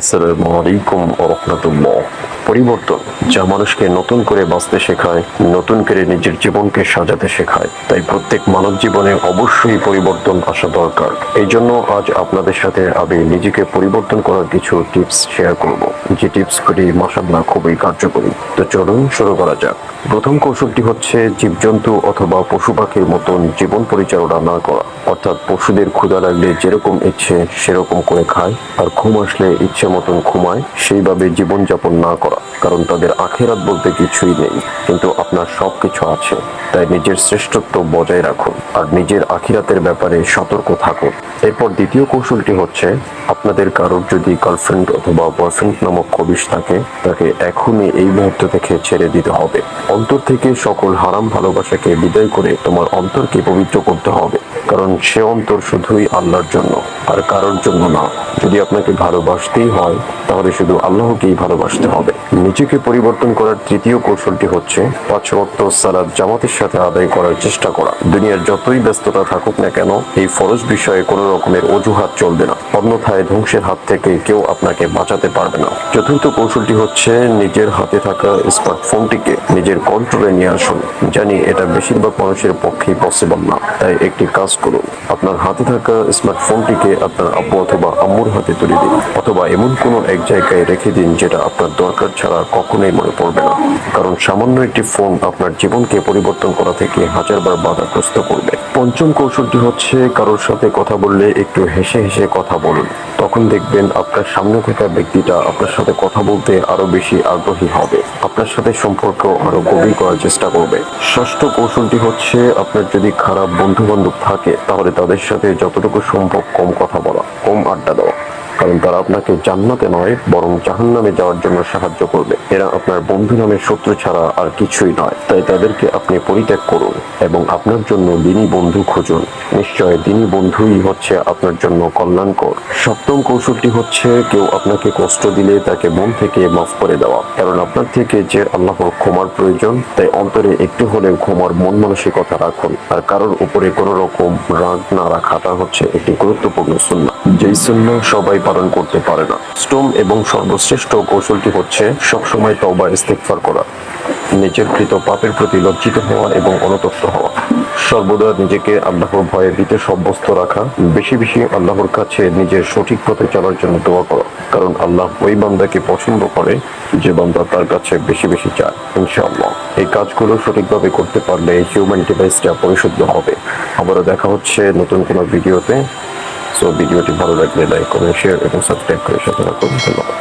আসসালামু আলাইকুম রহমতুল্লাহ। পরিবর্তন, যা মানুষকে নতুন করে বাঁচতে শেখায়, নতুন করে নিজের জীবনকে সাজাতে শেখায়। তাই প্রত্যেক মানব জীবনে অবশ্যই পরিবর্তন আসা দরকার। এই জন্য আজ আপনাদের সাথে আমি নিজেকে পরিবর্তন করার কিছু টিপস শেয়ার করব। যে টিপসগুলি খুবই কার্যকরী। তো চলুন শুরু করা যাক। প্রথম কৌশলটি হচ্ছে জীবজন্তু অথবা পশু পাখির মতন জীবন পরিচালনা না করা। অর্থাৎ পশুদের ক্ষুধা লাগলে যেরকম ইচ্ছে সেরকম করে খায়, আর ঘুম আসলে ইচ্ছে মতন ঘুমায়, সেইভাবে জীবনযাপন না করা, কারণ তাদের আখেরাত বলতে কিছুই নেই, কিন্তু আপনার সব কিছু আছে। তাই নিজের শ্রেষ্ঠত্ব বজায় রাখুন, আর নিজের আখিরাতের ব্যাপারে সতর্ক থাকুন। এরপর দ্বিতীয় কৌশলটি হচ্ছে, আপনাদের কারোর যদি গার্লফ্রেন্ড অথবা বয়ফ্রেন্ড নামক কবিশ থাকে, তাকে এখনই এই মুহূর্ত থেকে ছেড়ে দিতে হবে। অন্তর থেকে সকল হারাম ভালোবাসাকে বিদায় করে তোমার অন্তরকে পবিত্র করতে হবে, কারণ সে অন্তর শুধুই আল্লাহর জন্য, আর কারোর জন্য না। যদি আপনাকে ভালোবাসতেই হয়, তাহলে শুধু আল্লাহকেই ভালোবাসতে হবে। নিজেকে পরিবর্তন করার তৃতীয় কৌশলটি হচ্ছে পাঁচ ওয়াক্ত সালাদ জামাতের সাথে আদায় করার চেষ্টা করা। দুনিয়ার যতই ব্যস্ততা থাকুক না কেন, এই ফরজ বিষয়ে কোনো রকমের অজুহাত চলবে না। অন্যথায় ধ্বংসের হাত থেকে কেউ আপনাকে বাঁচাতে পারবে না। চতুর্থ কৌশলটি হচ্ছে নিজের হাতে থাকা স্মার্টফোনটিকে নিজের কন্ট্রোলে নিয়ে আসুন। জানি এটা বেশিরভাগ মানুষের পক্ষেই পসিবল না, তাই একটি কাজ করুন। আপনার হাতে থাকা স্মার্টফোনটিকে আপনার আব্বু অথবা আম্মুর হাতে তুলে দিন, অথবা এমন কোনো এক জায়গায় রেখে দিন যেটা আপনার দরকার ছাড়া কখনোই মনে পড়বে না। কারণ সামান্য একটি ফোন আপনার জীবনকে পরিবর্তন করা থেকে হাজারবার বাধাগ্রস্ত করবে। পঞ্চম কৌশলটি হচ্ছে কারোর সাথে কথা বললে একটু হেসে হেসে কথা বলুন। তখন দেখবেন আপনার সামনে থাকা ব্যক্তিটা আপনার সাথে কথা বলতে আরও বেশি আগ্রহী হবে। আপনার সাথে সম্পর্ক আরও গভীর করার চেষ্টা করবে। ষষ্ঠ কৌশলটি হচ্ছে আপনার যদি খারাপ বন্ধু বান্ধব থাকে, তাহলে তাদের সাথে যতটুকু সম্ভব কম কথা বলা, কম আড্ডা দেওয়া। কারণ তারা আপনাকে জান্নাতে নয়, বরং জাহান্নামে যাওয়ার জন্য সাহায্য করবে। এরা আপনার বন্ধু নামের শত্রু ছাড়া আর কিছুই নয়। তাই তাদেরকে আপনি পরিত্যাগ করুন এবং আপনার জন্য দিনী বন্ধু খুঁজুন। নিশ্চয় দিনী বন্ধুই হচ্ছে আপনার জন্য কল্যাণকর। সপ্তম কৌশলটি হচ্ছে কেউ আপনাকে কষ্ট দিলে তাকে মন থেকে মাফ করে দেওয়া। কারণ আপনার থেকে যে আল্লাহর ক্ষমার প্রয়োজন, তাই অন্তরে একটু হলেও ক্ষমার মন মানসিকতা রাখুন। আর কারোর উপরে কোনো রকম রাগ না রাখাটা হচ্ছে একটি গুরুত্বপূর্ণ সুন্না যেই সুন্না সবাই পালন করতে পারে না। স্টোম এবং সর্বশ্রেষ্ঠ কৌশলটি হচ্ছে সবসময় তওবা ইস্তেগফার করা, নিজের কৃত পাপের প্রতি লজ্জিত হওয়া এবং অনুতপ্ত হওয়া। সর্বদা নিজেকে আল্লাহর ভয়ে ভীতে সাব্যস্ত রাখা, বেশি বেশি আল্লাহর কাছে নিজের সঠিক পথে চলার জন্য দোয়া করা। কারণ আল্লাহ ওই বান্দাকে পছন্দ করে যে বান্দা তার কাছে বেশি বেশি চায়, ইনশাআল্লাহ। এই কাজগুলো সঠিকভাবে করতে পারলে হিউম্যান ডিভাইসটা পরিশুদ্ধ হবে। আবারও দেখা হচ্ছে নতুন কোনো ভিডিওতে। সো ভিডিওটি ভালো লাগলে লাইক করে শেয়ার এবং সাবস্ক্রাইব করে সাথে রাখুন ধন্যবাদ।